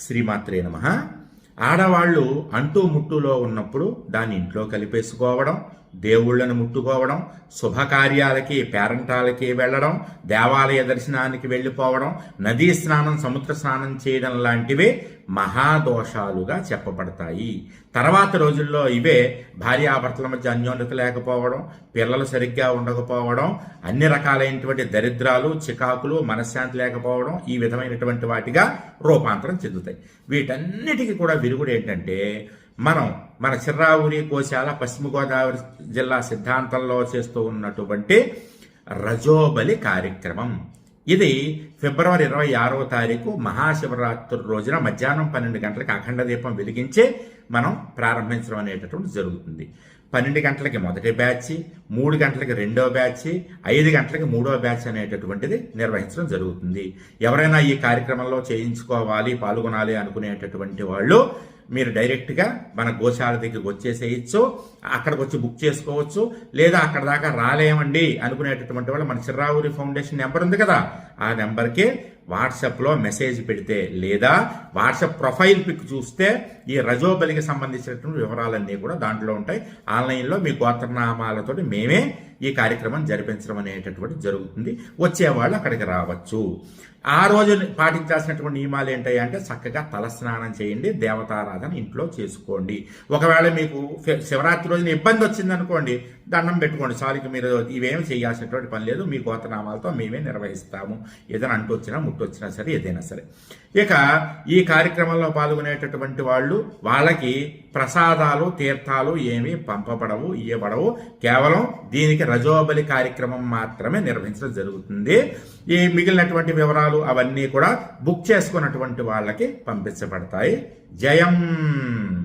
శ్రీమాత్రే నమ. ఆడవాళ్ళు అంటూ ముట్టులో ఉన్నప్పుడు దాన్ని ఇంట్లో కలిపేసుకోవడం దేవుళ్ళను ముట్టుకోవడం శుభకార్యాలకి పేరంటాలకి వెళ్ళడం దేవాలయ దర్శనానికి వెళ్ళిపోవడం నదీ స్నానం సముద్ర స్నానం చేయడం లాంటివే మహాదోషాలుగా చెప్పబడతాయి. తర్వాత రోజుల్లో ఇవే భార్యాభర్తల మధ్య అన్యోన్యత లేకపోవడం పిల్లలు సరిగ్గా ఉండకపోవడం అన్ని రకాలైనటువంటి దరిద్రాలు చికాకులు మనశ్శాంతి లేకపోవడం ఈ విధమైనటువంటి వాటిగా రూపాంతరం చెందుతాయి. వీటన్నిటికీ కూడా విరుగుడు ఏంటంటే మనం మన చిర్రావురి కోశాల పశ్చిమ గోదావరి జిల్లా సిద్ధాంతంలో చేస్తూ ఉన్నటువంటి రజోబలి కార్యక్రమం. ఇది ఫిబ్రవరి ఇరవై ఆరో తారీఖు మహాశివరాత్రి రోజున మధ్యాహ్నం పన్నెండు గంటలకు అఖండ దీపం వెలిగించే మనం ప్రారంభించడం అనేటటువంటి జరుగుతుంది. పన్నెండు గంటలకి మొదటి బ్యాచ్ మూడు గంటలకి రెండో బ్యాచ్ ఐదు గంటలకి మూడో బ్యాచ్ అనేటటువంటిది నిర్వహించడం జరుగుతుంది. ఎవరైనా ఈ కార్యక్రమంలో చేయించుకోవాలి పాల్గొనాలి అనుకునేటటువంటి వాళ్ళు మీరు డైరెక్ట్గా మన గోశాల దగ్గరికి వచ్చేసేయచ్చు అక్కడికి వచ్చి బుక్ చేసుకోవచ్చు లేదా అక్కడ దాకా రాలేమండి అనుకునేటటువంటి వాళ్ళు మన చిర్రావురి ఫౌండేషన్ నెంబర్ ఉంది కదా ఆ నెంబర్కి వాట్సాప్లో మెసేజ్ పెడితే లేదా వాట్సాప్ ప్రొఫైల్ పిక్ చూస్తే ఈ రజోబలికి సంబంధించినటువంటి వివరాలన్నీ కూడా దాంట్లో ఉంటాయి. ఆన్లైన్లో మీ గోత్రనామాలతో మేమే ఈ కార్యక్రమం జరిపించడం అనేటటువంటి జరుగుతుంది. వచ్చేవాళ్ళు అక్కడికి రావచ్చు. ఆ రోజు పాటించాల్సినటువంటి నియమాలు ఏంటాయి అంటే చక్కగా తలస్నానం చేయండి దేవతారాధన ఇంట్లో చేసుకోండి. ఒకవేళ మీకు శివరాత్రి రోజున ఇబ్బంది వచ్చింది అనుకోండి దండం పెట్టుకోండి. సారికి మీరు ఇవేమి చేయాల్సినటువంటి పని లేదు. మీ గోతనామాలతో మేమే నిర్వహిస్తాము. ఏదైనా అంటూ వచ్చినా ముట్టొచ్చినా సరే ఏదైనా సరే. ఇక ఈ కార్యక్రమంలో పాల్గొనేటటువంటి వాళ్ళు వాళ్ళకి ప్రసాదాలు తీర్థాలు ఏమీ పంపబడవు ఇవ్వబడవు కేవలం దీనికి రజోబలి కార్యక్రమం మాత్రమే నిర్వహించడం జరుగుతుంది. ఈ మిగిలినటువంటి వివరాలు అవన్నీ కూడా బుక్ చేసుకున్నటువంటి వాళ్ళకి పంపించబడతాయి. జయం!